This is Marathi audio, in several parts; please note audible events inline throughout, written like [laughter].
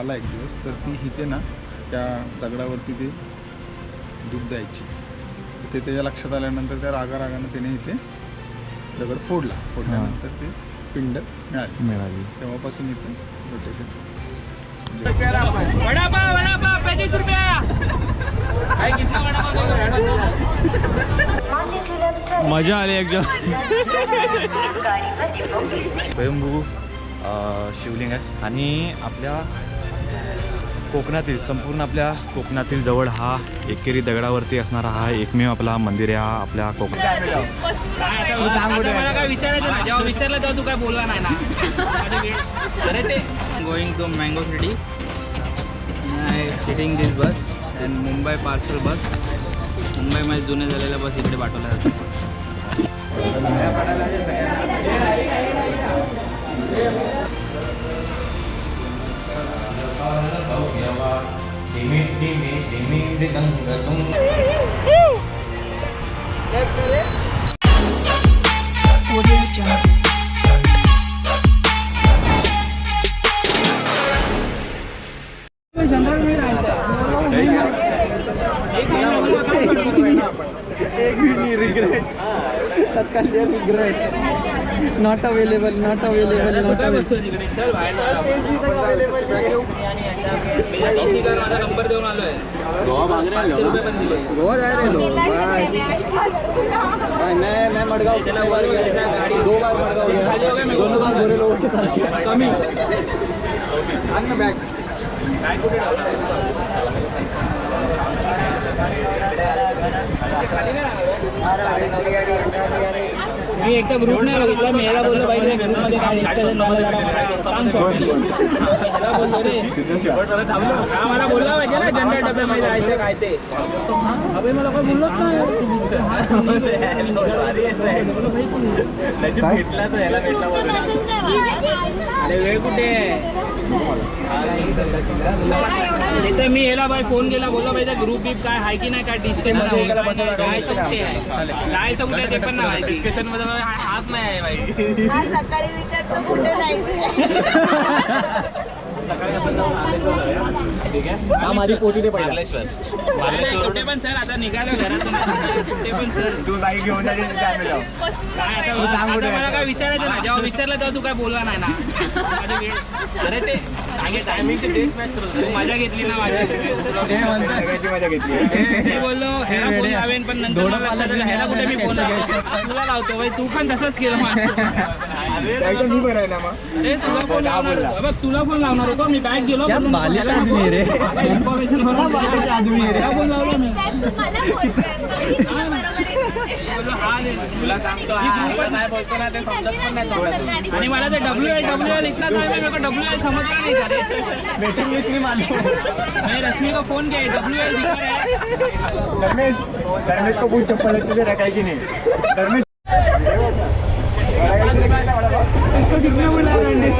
आला एक दिवस तर ती इथे ना त्या दगडावरती ते दूध द्यायची. ते त्याच्या लक्षात आल्यानंतर त्या रागा रागानं त्याने इथे दगड फोडला. फोडल्यानंतर ते पिंड मिळाली. मिळाली. तेव्हापासून इथे रोटेशन? मजा आली एकदम. [laughs] स्वयंभू शिवलिंग आहे आणि आपल्या कोकणातील संपूर्ण आपल्या कोकणातील जवळ हा एकेरी दगडावरती असणारा हा एकमेव आपला मंदिर आहे हा आपल्या कोकणात. आता मला काय विचारायचं ना जेव्हा विचारलं तेव्हा तू काय बोलला नाही ना. अरे ते going to mango city sitting this bus and Mumbai parcel bus मुंबईमध्ये जुने झालेल्या बस इकडे पाठवल्या जातात एक भी regret tatkal regret not available not available not बसतो तिकडे चल बाहेर माझा नंबर देऊन आलोय. पाचशे रुपये पण दिले. गोवा जा रहे लोग बाय बाय. मैं मैं मडगांव कितने बार गया गाडी- दो बार मडगांव गया हो गया, दोनों बार लोगों के साथ कमी. बाई ग्रुपमध्ये काय discussion झालं जरा सांग sorry. याला बोललो रे. हा मला बोलला पाहिजे ना जनरल डब्यामध्ये जायचं काय ते. अबे मला काय? बोललोच नाही अरे वेळ कुठे आहे तिथे मी याला बाई फोन केला बोललो पाहिजे ग्रुप बीप काय आहे की नाही? काय डिस्कशन जायचं कुठे आहे? जायचं कुठे आहे? ते पण नाही डिस्कशनमध्ये हात नाही आहे बाई. सकाळी विचारतो कुठे जायचं? [laughs] हमारी पोती दे पहिला. अरे, कुठे पण सर आता निघालो घरातून. कुठे पण सर तू बाईक घेऊन काय आता आता मला काय विचारायचं ना जेव्हा विचारलं तेव्हा तू काय बोलला नाही ना. [laughs] माझी मजा घेतली ना माझी. मजा घेतली. मी बोललो ह्याला फोन लावेन पण नंतर मला लक्षात आलं ह्याला कुठे मी फोन तुला लावतो बाई तू पण तसंच केलं माझं [laughs] मी मग. अरे तुला फोन लावणार बघ तुला फोन लावणार होतो. मी बॅग गेलो बालिश आदमी रे. इन्फॉर्मेशन भरून बालिश आदमी आहे रे. ह्याला फोन लावलो तुला सांगतो काय बोलतो ना ते समजत पण नाही आणि मला ते डब्ल्यू एल डब्ल्यू एल इतना टाइम है मेरे को डब्ल्यू एल समझ रहा नहीं था रे वेटिंग लिस्ट नहीं मैं रश्मि को फोन किया डब्ल्यू एल दिखा रहा है धर्मेश धर्मेश को पूछ चप्पल है तुझे रखाई की नहीं? धर्मेश इसको कितने बुला रहे हैं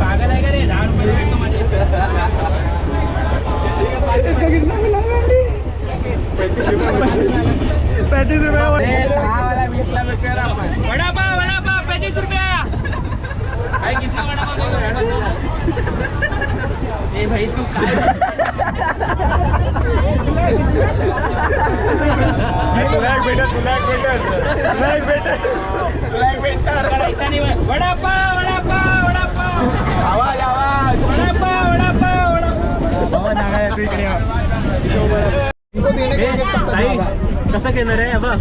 पागल है का रे दहा रुपये भेटतो माझे इसको कितना मिला रहे पैंतीस रुपये वड़ा पाव वड़ा पाव पैंतीस रुपया भाई कितना वड़ा पाव दोगे? ए भाई तू काय तुला एक भेटत तुला एक भेटत तुला एक भेटत तुला नहीं आवाज आवाज. वड़ा पाव वड़ा पाव वड़ा पाव बाबा नागा तू इकडे कसं घेणार आहे? बघ.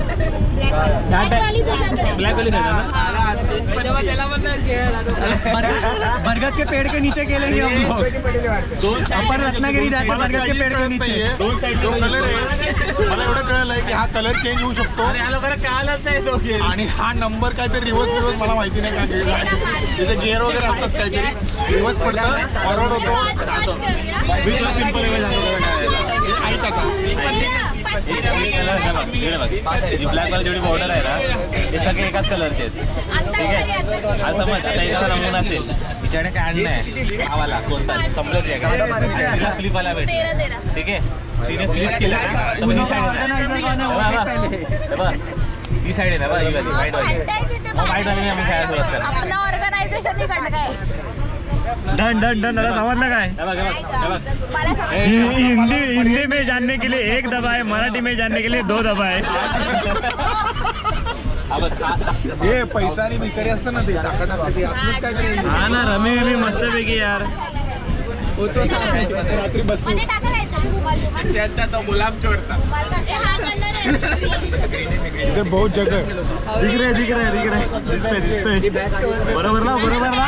ब्लॅक वाली बरगद के पेड़ के नीचे खेलेंगे हम लोग. अपन रत्नागिरी जाते बरगद के पेड़ के नीचे. दोन साईड जो कलर आहे मला एवढं कळलं आहे की हा कलर चेंज होऊ शकतो. या लोकांना कळालंच नाही तो खेळ आणि हा नंबर काहीतरी रिवर्स रिवर्स मला माहिती नाही का त्याचे गिअर वगैरे असतात काहीतरी. रिवर्स पडतं फॉरवर्ड होतो. मी तुला सिंपल सांगतो ऐका ब्लॅक वाला जेवढी बॉर्डर आहे ना हे सगळे एकाच कलरचे आहेत ठीक आहे. आज समज आता एखादा नमुना असेल तिच्याकडे काय आणलं आहे आवाला कोणता समजत आहे का तिला फ्लिप वाला भेट तेरा तेरा ठीक आहे तिने फ्लिप केला ही. ही साईड आहे ना बघा ही वाली व्हाईट वाली व्हाईट आम्ही खेळायला सुरुवात आपलं ऑर्गनायझेशन काय? Done done done. दादा समजलं काय? हि- हिंदी हिंदी में जानने के लिए एक दबा है मराठी में जानने के लिए दो दबा है. हे पैसा आणि भिकारी असतं ना ते टाका टाका ते. असलंच काय तरी. हा ना रमी रमी मस्तपैकी यार. होतो रात्री बसू. मला इथे बहुत जग आहे. दिख रहे दिख रहे दिख रहे. बरोबर ना बरोबर ना?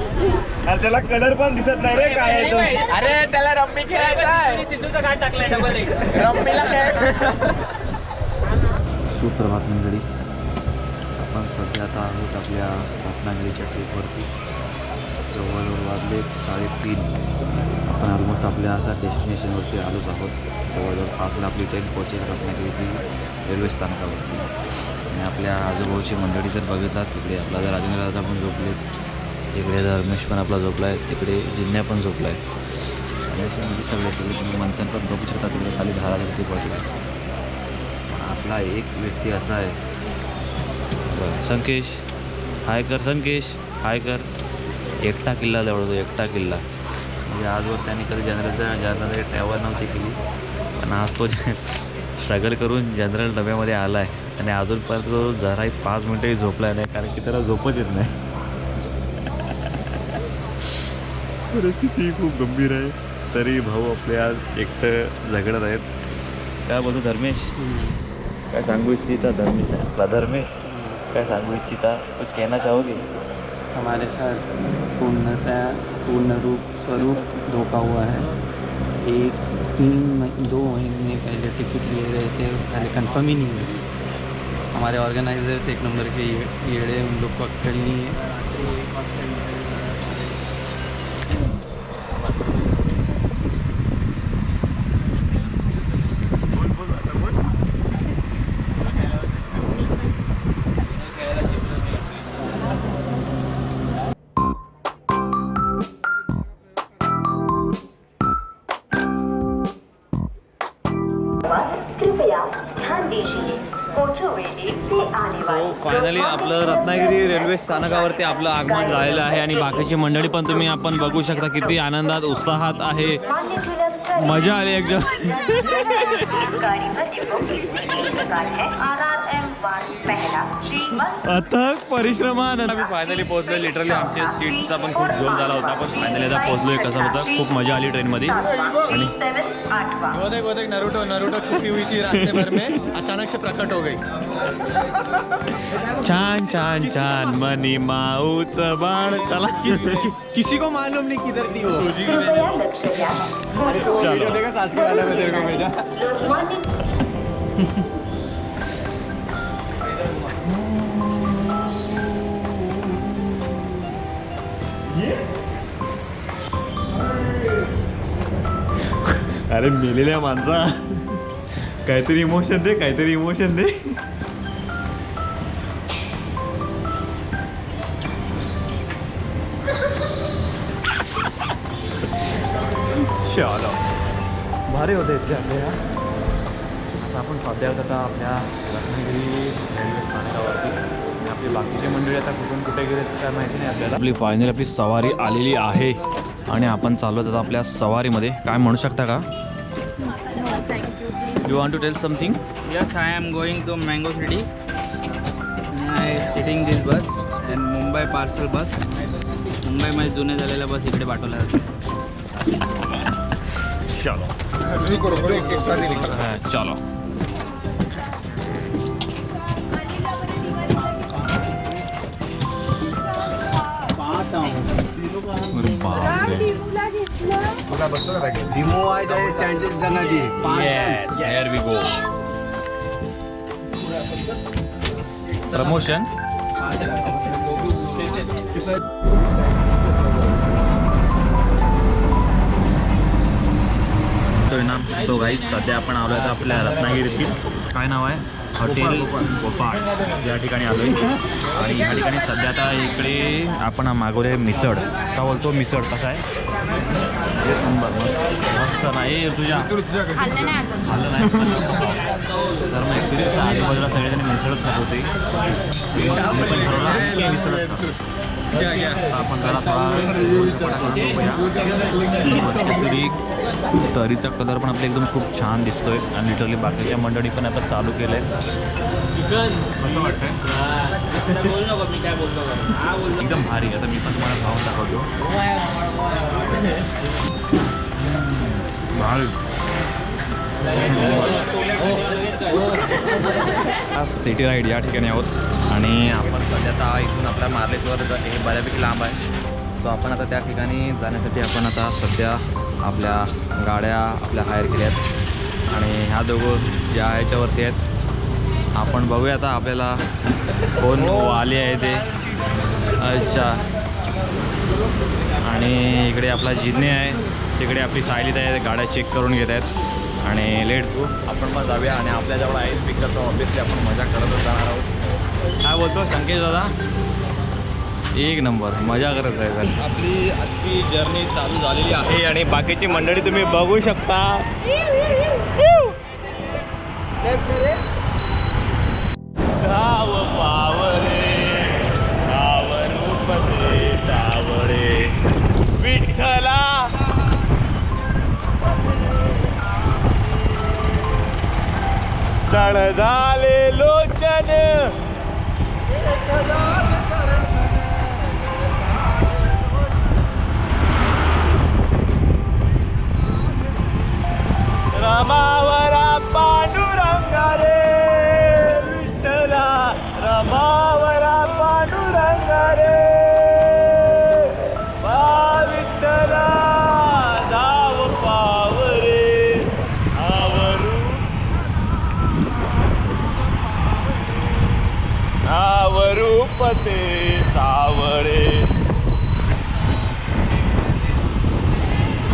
अरे त्याला कलर पण दिसत नाही रे काय आहे तो. अरे त्याला रम्मी खेळायचा आहे. सिद्धूचा कार्ड टाकलाय डबल एक. रम्मीला खेळायचं. सुप्रभात मंडळी आपण सध्या आता आहोत आपल्या रत्नागिरीच्या ट्रिपवरती जवळजवळ वाजले साडेतीन. आपण ऑलमोस्ट आपल्या आता डेस्टिनेशनवरती आलोच आहोत. जवळजवळ पाचला आपली ट्रेन पोहोचेल रत्नागिरीतील रेल्वे स्थानकावरती. आणि आपल्या आजूबाजूची मंडळी जर बघितला तिकडे आपला जर राजेंद्र दादा पण झोपले तिकडे धर्मेश पण आपला झोपला आहे तिकडे जिन्या पण झोपला आहे आणि त्यामध्ये सगळे तिकडे तुम्ही मंथन पण बघू शकता तिकडे खाली धारावरती पडले पण आपला एक व्यक्ती असा आहे. बरं, संकेश. हाय कर संकेश. हाय कर. एकटा किल्ला जवळ एकटा किल्ला. म्हणजे आजवर त्यांनी कधी जनरलचा जनरल ट्रॅव्हल नव्हती केली. पण आज तो स्ट्रगल करून जनरल डब्यामध्ये आला आहे आणि अजूनपर्यंत तो जराही पाच मिनटंही झोपला नाही कारण की त्याला झोपच येत नाही. परिस्थिती खूप गंभीर आहे. तरी भाऊ आपले आज एकटं झगडत आहेत. काय बोलतो धर्मेश? काय सांगू इच्छिता धर्मेश? आपला धर्मेश? काय सांगू इच्छिता? कुछ कहना चाहोगे? हमारे साथ पूर्णतः पूर्ण रूप स्वरूप धोखा हुआ है। एक तीन दो महीने पहले टिकट लिए गए थे साले कंफर्म ही नहीं हुए हमारे ऑर्गेनाइजर्स एक नंबर के ये- येड़े उन लोग को अक्कल नहीं है। सो फायनली आपलं रत्नागिरी रेल्वे स्थानकावरती आपलं आगमन झालेलं आहे आणि बाकीची मंडळी पण तुम्ही आपण बघू शकता किती आनंदात उत्साहात आहे. मजा आली एकदम है अथक परिश्रमानंतर आम्ही फायनली पोहोचलो लिटरली आमच्या सीटचा पण खूप झोल झाला होता. पण फायनली आता पोहोचलोय कसं कसं खूप मजा आली ट्रेनमध्ये आणि सेवन आठवा गोदे गोदे नरूटो नरूटो छुपी हुई थी रास्ते भर में. अचानक से प्रकट हो गई. छान छान छान. मनी माऊच बाण. चला. किसी को मालूम नहीं किधर थी वो. चलो. देखा सास के वाले में तेरे को भेजा अरे मेलेल्या माणसा. काहीतरी इमोशन दे काहीतरी इमोशन दे. चलो भारी होते आपल्या आता आपण सध्या होत आता आपल्या रत्नागिरी रेल्वे स्थानकावरती. आणि आपली बाकीची मंडळी आता कुठून कुठे गेले काय माहिती नाही आपल्याला. आपली फायनल आपली सवारी आलेली आहे. आणि आपण चाललो आता आपल्या सवारीमध्ये. काय म्हणू शकता का? You want to tell something Yes, I am going to Mango City. I am sitting this bus and Mumbai parcel bus. मुंबईमध्ये जुने झालेल्या बस इकडे पाठवल्या जातात चलो. चलो. प्रमोशन तो ना सो गाईज सध्या आपण आलो आता आपल्या रत्नागिरीतील. काय नाव आहे? हॉटेल गोपाळ. या ठिकाणी आलो आहे आणि या ठिकाणी सध्या आता इकडे आपण मागवले मिसळ. का बोलतो मिसळ? कसा आहे? एक नंबर मस्त नाही तुझ्या खाल्लं नाही? तर मग कसं आजूबाजूला सगळेजण मिसळच खात होते. मिसळच खातो आपण जरा तरी तरीचा कलर पण आपला एकदम खूप छान दिसतोय. आणि लिटरली बाकीच्या मंडळी पण आता चालू केलं आहे वाटतंय? एकदम भारी. आता मी पण तुम्हाला खाऊन दाखवतो. भारी. [laughs] आज सिटी राईड या ठिकाणी आहोत. आणि आपण सध्या आता इथून आपल्या मार्लेश्वर हे बऱ्यापैकी लांब आहे. सो आपण आता त्या ठिकाणी जाण्यासाठी आपण आता सध्या आपल्या गाड्या आपल्या हायर केल्या आहेत. आणि ह्या दोघं या ह्याच्यावरती आहेत आपण बघूया आता आपल्याला कोण आले आहे ते. अच्छा. आणि इकडे आपला जिने आहे तिकडे आपली सायलीत आहे गाड्या चेक करून घेत आहेत. आणि लेट गो आपण पण जाऊया आणि आपल्याजवळ आहे. स्पीकर तर ऑब्विसली आपण मजा करतच जाणार आहोत. काय बोलतो संकेश दादा? एक नंबर. मजा करत आहे सर. आपली आजची जर्नी चालू झालेली आहे आणि बाकीची मंडळी तुम्ही बघू शकता. Pedale Lucian'ı. Ramava. आवरूपते सावळे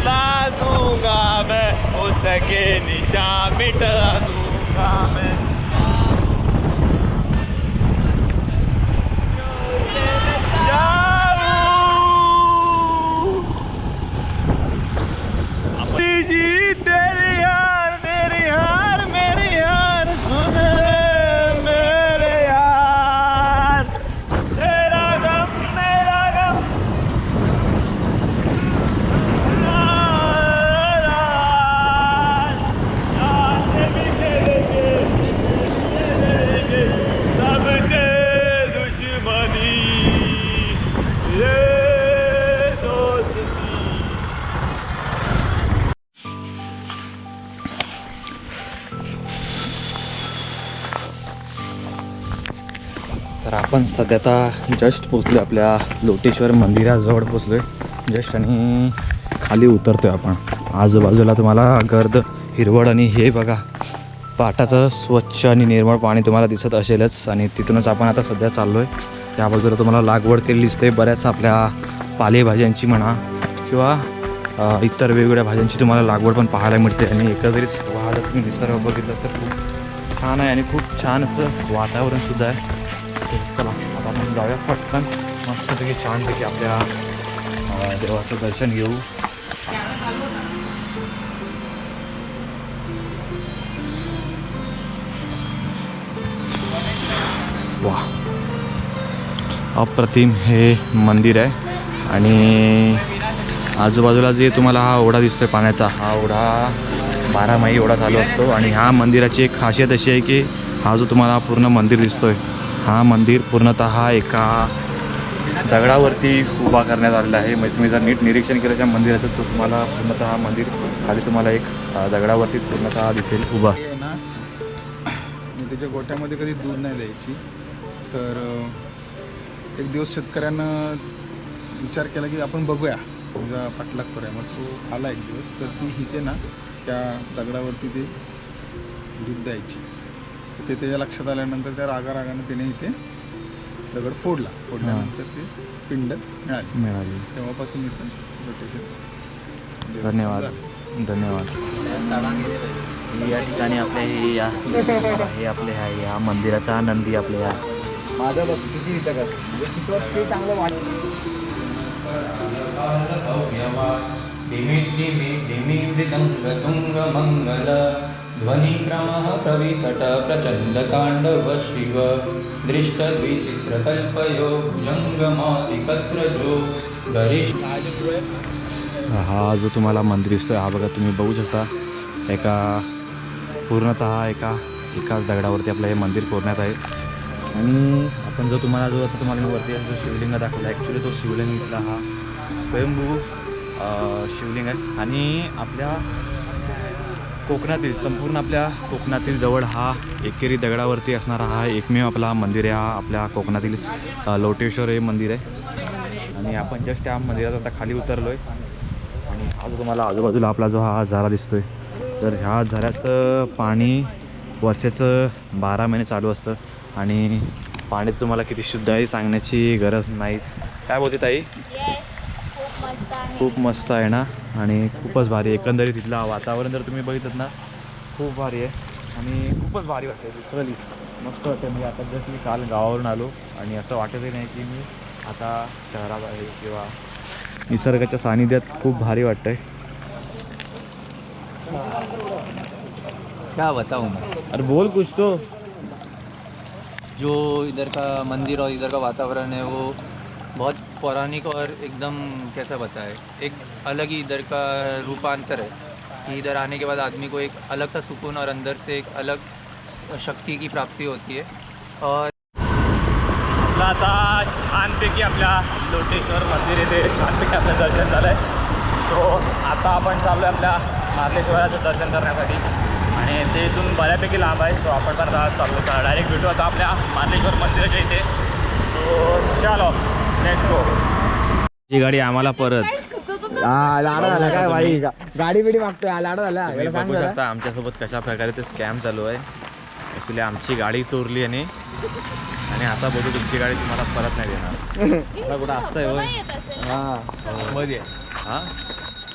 ला दूंगा मैं उसके निशा मिटा दूंगा मैं आपण सध्या आता जस्ट पोचलो आपल्या लोटेश्वर मंदिराजवळ पोचलो आहे जस्ट आणि खाली उतरतो आहे आपण. आजूबाजूला तुम्हाला गर्द हिरवळ आणि हे बघा पाटाचं स्वच्छ आणि निर्मळ पाणी तुम्हाला दिसत असेलच. आणि तिथूनच आपण आता सध्या चाललो आहे त्या बाजूला तुम्हाला लागवड केलेली दिसते. बऱ्याच आपल्या पालेभाज्यांची म्हणा किंवा इतर वेगवेगळ्या भाज्यांची तुम्हाला लागवड पण पाहायला मिळते. आणि एकंदरीत वाहत तुम्ही निसर्ग बघितलं तर खूप छान आहे आणि खूप छान असं वातावरणसुद्धा आहे. चला आता आपण जाऊया पटकन. मस्तपैकी छानपैकी आपल्या देवाचं दर्शन घेऊ. वा अप्रतिम हे मंदिर आहे. आणि आजूबाजूला जे तुम्हाला हा ओढा दिसतोय पाण्याचा हा ओढा बारामाही ओढा चालू असतो. आणि ह्या मंदिराची एक खासियत अशी आहे की हा जो तुम्हाला पूर्ण मंदिर दिसतोय हा मंदिर पूर्णतः एका दगडावरती उभा करण्यात आलेला आहे. म्हणजे तुम्ही जर नीट निरीक्षण केलं त्या मंदिराचं तर तुम्हाला पूर्णतः हा मंदिर खाली तुम्हाला एक दगडावरती पूर्णतः दिसेल उभा. आहे ना त्याच्या गोट्यामध्ये कधी दूध नाही द्यायची. तर एक दिवस शेतकऱ्यानं विचार केला की आपण बघूया. तुझा पाठलाग करूया. मग तो आला एक दिवस. तर ती इथे ना त्या दगडावरती ते दूध द्यायची. ते त्याच्या लक्षात आल्यानंतर त्या रागा रागानं त्याने इथे दगड फोडला. फोडल्यानंतर ते पिंड मिळाली. मिळाली. तेव्हापासून इथं rotation धन्यवाद. धन्यवाद. या ठिकाणी आपले हे या हे आपले हा या मंदिराचा नंदी आपले या. मंगल ध्वनिक्रमः कवितट शिव दृष्टद्विचित्रकल्पयो भुजङ्गमातिकस्रजो हा जो तुम्हाला मंदिर दिसतोय हा बघा तुम्ही बघू शकता. एका पूर्णतः एका एकाच दगडावरती आपलं हे मंदिर कोरण्यात आहे. आणि आपण जो तुम्हाला जो आता तुम्हाला मी वरती जो शिवलिंग दाखवला ॲक्च्युली तो शिवलिंग इथला हा स्वयंभू शिवलिंग आहे. आणि आपल्या कोकणातील संपूर्ण आपल्या कोकणातील जवळ हा एकेरी दगडावरती असणारा हा एकमेव आपला मंदिर आहे. हा आपल्या कोकणातील लोटेश्वर हे मंदिर आहे. आणि आपण जस्ट त्या मंदिरात आता खाली उतरलो आहे आणि हा जो तुम्हाला आजूबाजूला आपला जो हा झरा दिसतोय तर ह्या झऱ्याचं पाणी वर्षाचं बारा महिने चालू असतं. आणि पाणी तुम्हाला किती शुद्ध आहे सांगण्याची गरज नाहीच. काय बोलते ताई? खूप मस्त आहे ना? आणि खूपच भारी आहे. एकंदरीत तिथलं वातावरण जर तुम्ही बघितलं ना खूप भारी आहे. आणि खूपच भारी वाटतं लिटरली मस्त वाटतं म्हणजे आता जस्ट मी काल गावावरून आलो आणि असं वाटतही नाही की मी आता शहरात आहे किंवा निसर्गाच्या सानिध्यात खूप भारी वाटतंय. क्या बताऊँ मैं? अरे बोल कुछ तो. जो इधर का मंदिर और इधर का वातावरण है वो बहुत पौराणिक और एकदम कैसा बताए एक अलग ही इधर का रूपांतर है कि इधर आने के बाद आदमी को एक अलग सा सुकून और अंदर से एक अलग शक्ति की प्राप्ति होती है। और आपलं आता छानपैकी आपल्या लोटेश्वर मंदिर येथे छानपैकी आपलं दर्शन झालं आहे सो आता आपण चाललो आहे आपल्या मार्लेश्वराचं दर्शन करण्यासाठी. आणि ते इथून बऱ्यापैकी लांब आहे. सो आपण पण आता चाललो. डायरेक्ट भेटू आता आपल्या मार्लेश्वर मंदिराच्या इथे. सो चालो. ही गाडी आम्हाला परत. लाडा झाला काय भाई गाडी बिडी मागतोय लाडा झाला. तुम्ही बघू शकता आमच्यासोबत कशा प्रकारे ते स्कॅम चालू आहे. ॲक्च्युली आमची गाडी चोरली आणि आणि आता बघू तुमची गाडी तुम्हाला परत नाही देणार. [laughs] आता कुठं असतंय होय? असेल. मध्ये. हा?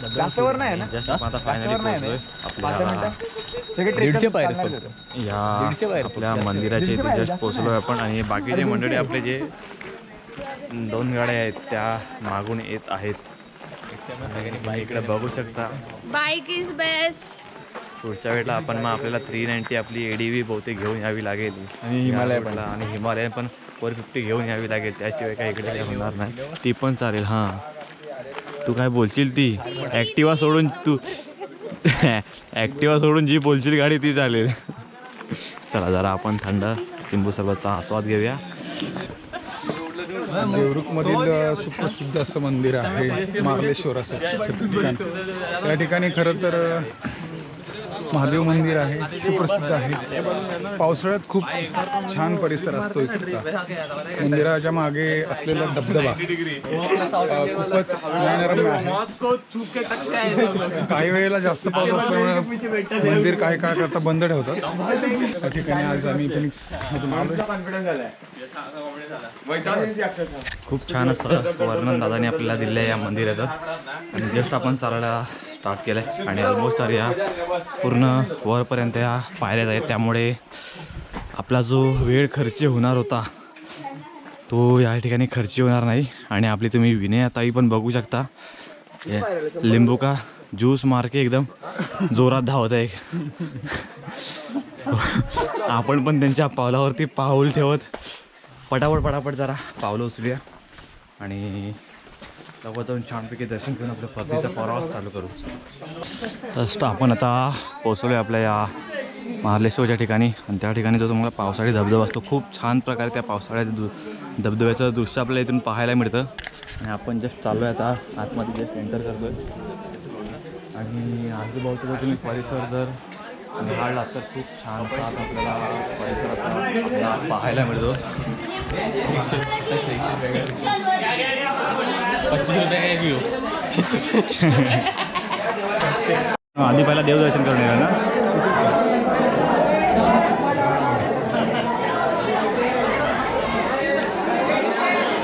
जास्त वर नाही ना? जस्ट आता फायनली पोहोचलोय. आपल्या सगळे दीडशे पायरे या आपल्या मंदिराच्या इथे जस्ट पोहोचलोय आपण आणि बाकीचे मंडळी आपले जे दोन गाड्या आहेत त्या मागून येत आहेत. इकडे बघू शकता. बाईक इज बेस्ट पुढच्या वेळेला आपण मग आपल्याला थ्री नाईन्टी आपली ए डी व्ही बहुतेक घेऊन यावी लागेल. आणि हिमालय पण. आणि हिमालय पण फोर फिफ्टी घेऊन यावी लागेल. त्याशिवाय काय इकडे काही होणार नाही. ती पण चालेल हां. तू काय बोलशील ती? ॲक्टिवा सोडून तू. [laughs] ॲक्टिवा सोडून जी बोलशील गाडी ती चालेल. [laughs] चला जरा आपण थंड लिंबू सरबतचा आस्वाद घेऊया. देवरुखमधील सुप्रसिद्ध असं मंदिर आहे मार्लेश्वर असं ठिकाण. त्या ठिकाणी खरं तर महादेव मंदिर आहे सुप्रसिद्ध आहे. पावसाळ्यात खूप छान परिसर असतो इकडचा. मंदिराच्या मागे असलेला धबधबा खूपच नयनरम्य आहे. काही वेळेला जास्त पाऊस असल्यामुळे मंदिर काही काळ करता बंद ठेवतात. त्या ठिकाणी आज आम्ही फिनिक्स खूप छान असं वर्णन दादाने आपल्याला दिलं आहे या मंदिराचं. आणि जस्ट आपण चालायला स्टार्ट केलं आहे आणि ऑलमोस्ट तर या पूर्ण वरपर्यंत या पायऱ्याच आहेत त्यामुळे आपला जो वेळ खर्च होणार होता तो या ठिकाणी खर्च होणार नाही. आणि आपली तुम्ही विनयाताई पण बघू शकता. लिंबू का ज्यूस मारके एकदम जोरात धावत आहे. आपण पण त्यांच्या पावलावरती पाऊल ठेवत. पटापट पटापट जरा पावलं उचलूया. आणि लवकर जाऊन छानपैकी दर्शन घेऊन आपल्या परतीचा प्रवास चालू करू. तर आपण आता पोचलो आहे आपल्या या महालेश्वरच्या ठिकाणी. आणि त्या ठिकाणी जो तुम्हाला पावसाळी धबधबा असतो खूप छान प्रकारे त्या पावसाळ्याचं दु धबधब्याचं दृश्य आपल्याला इथून पाहायला मिळतं. आणि आपण जस्ट चाललो आहे आता आतमध्ये जस्ट एंटर करतो आहे आणि आजूबाजूचा जर तुम्ही परिसर जर निहाळला तर खूप छान साथ आपल्याला परिसर असा पाहायला मिळतो. [laughs] आधी पहिला देवदर्शन करून येणार ना?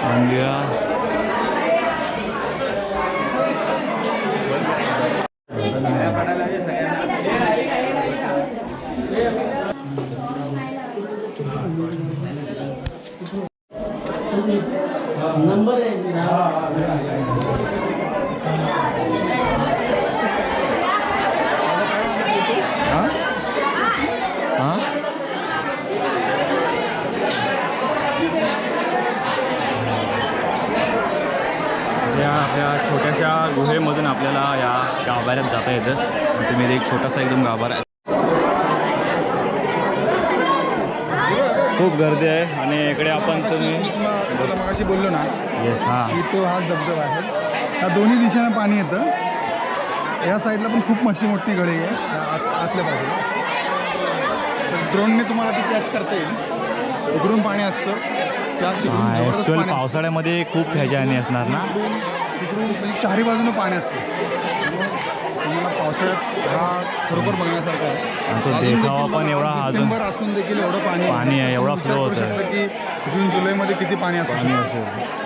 मंदिरा हां हां या आपल्या छोट्याशा गुहेमधून आपल्याला या गाभाऱ्यात जाता येतं तुम्ही एक गाभारा आहे. खूप गर्दी आहे आणि इकडे आपण तुम्ही मगाशी बोललो ना येस हां. तो हा धबधबा आहे. ह्या दोन्ही दिशेने पाणी येतं. या साईडला पण खूप मोठी मोठी गळी आहे. आत- आतल्या बाजूला. ड्रोनने तुम्हाला ती कॅच करता येईल. इकडून पाणी असतं. त्या तिकडून हां जबरदस्त ॲक्च्युअल पाणी असतं. पावसाळ्यामध्ये खूप ह्याच्याने असणार ना? तिकडून म्हणजे चारही बाजूने पाणी असतं. त्यामुळे तुम्हाला पावसाळ्यात हा खरोखर बघण्यासारखा आहे. आणि तो अजून देखावा देखील पण बघा, एवढा अजून- डिसेंबर असून देखील एवढं पाणी पाणी आहे, एवढा तुम्ही flow विचार करू होतोय. शकता की जून जुलैमध्ये किती पाणी पाणी असेल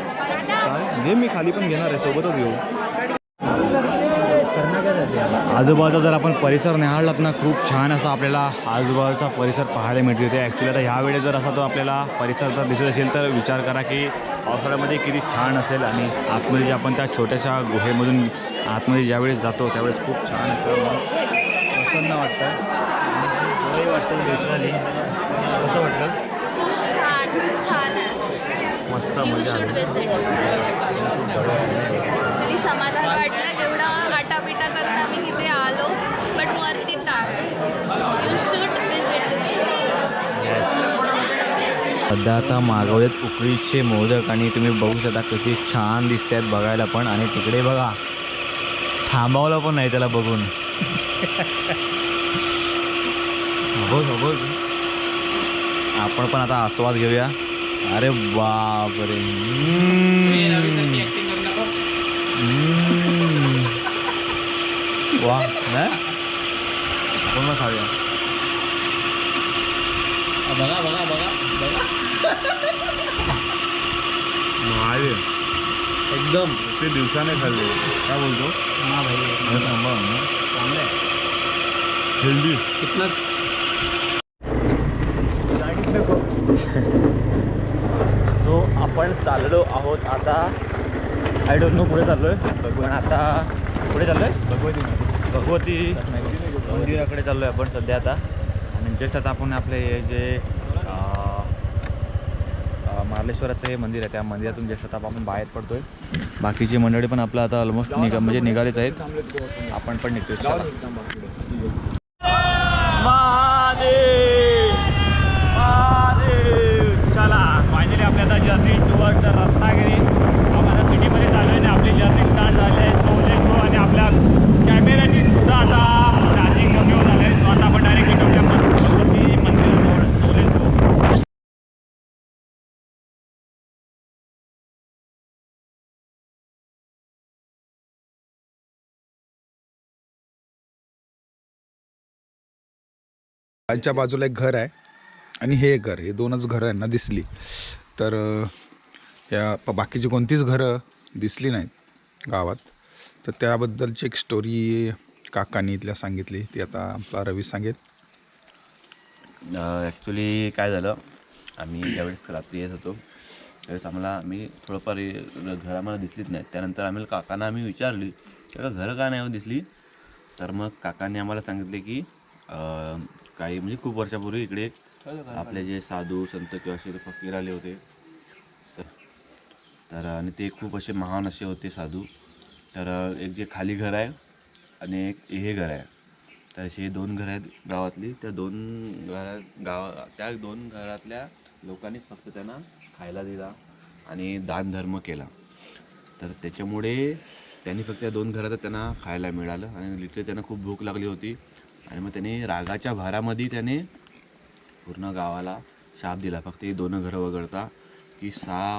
घे मी खाली पण घेणार आहे सोबतच घेऊ. आजूबाजूचा जर आपण परिसर निहाळलात ना खूप छान असा आपल्याला आजूबाजूचा परिसर पाहायला मिळते ते ॲक्च्युली आता ह्यावेळी जर असा तो आपल्याला परिसरचा दिसत असेल तर विचार करा की पावसाळ्यामध्ये किती छान असेल. आणि आतमध्ये जे आपण त्या छोट्याशा गुहेमधून आतमध्ये ज्यावेळेस जातो त्यावेळेस खूप छान असं प्रसन्न वाटतं. आणि वाटतं बेसवाली कसं वाटतं मस्त यू मजा ॲक्च्युली समाधान वाटलं. एवढा आटापिटा करून आम्ही इथे आलो बट आहे you should visit this place सध्या आता मागवलेत उकळीचे मोदक आणि तुम्ही बघू शकता किती छान दिसत आहेत बघायला पण. आणि तिकडे बघा थांबवलं पण नाही त्याला बघून. बघ बघ आपण पण आता आस्वाद घेऊया. अरे बाप रे वा आपण खाऊया. बघा बघा बघा भारी एकदम. ते दिवसाने खाल्ले. काय बोलतो? हां भाई थांबा हेल्दी सो आपण चाललो आहोत आता. आय डोंट नो पुढे चाललो आहे पण आता पुढे चाललो आहे भगवती भगवती मंदिराकडे चाललो आहे आपण सध्या आता. आणि जस्ट आता आपण आपले हे जे अ, हे मंदिर आहे त्या मंदिरातून जसं आता आपण बाहेर पडतोय. बाकीची मंडळी पण आपलं आता ऑलमोस्ट निघा म्हणजे निघालेच आहेत. आपण पण निघतोय चला महादेव महादेव चला फायनली आपल्या आता जर्नी टुवर्ड द रत्नागिरी आपण आता सिटीमध्ये चालू आहे आणि आपली जर्नी स्टार्ट झाली आहे सोले शो आणि आपल्या कॅमेऱ्याची सुद्धा आता चार्जिंग कमी होत आलं आहे सो आता आपण डायरेक्ट निघू आपल्या मन- भगवती मंदिराजवळ सोले शो खालच्या बाजूला एक घर आहे आणि हे एक घर हे दोनच घरं यांना दिसली. तर या प- बाकीची कोणतीच घरं दिसली नाहीत गावात. तर त्याबद्दलची एक स्टोरी काकांनी इथल्या सांगितली ती आता आपला रवी सांगेल. ॲक्च्युली काय झालं आम्ही ज्यावेळेस रात्री येत होतो. त्यावेळेस आम्हाला आम्ही थोडंफार घर घरं आम्हाला दिसलीच नाही त्यानंतर आम्ही काकांना आम्ही विचारली की घरं का नाही हो दिसली? तर मग काकांनी आम्हाला सांगितले की काही म्हणजे खूप वर्षापूर्वी इकडे आपले जे साधू संत किंवा असे फकीर आले होते. तर तर आणि ते खूप असे महान असे होते साधू. तर एक जे खाली घर आहे आणि एक हे घर आहे. तर असे दोन घरं आहेत गावातली. त्या दोन घरात गावा त्या दोन घरातल्या लोकांनी फक्त त्यांना खायला दिला आणि दानधर्म केला. तर त्याच्यामुळे त्यांनी फक्त त्या दोन घरात त्यांना खायला मिळालं आणि लिटरली त्यांना खूप भूक लागली होती. आणि मग त्याने रागाच्या भारामध्ये त्याने पूर्ण गावाला शाप दिला. फक्त ही दोन घरं वगळता की सहा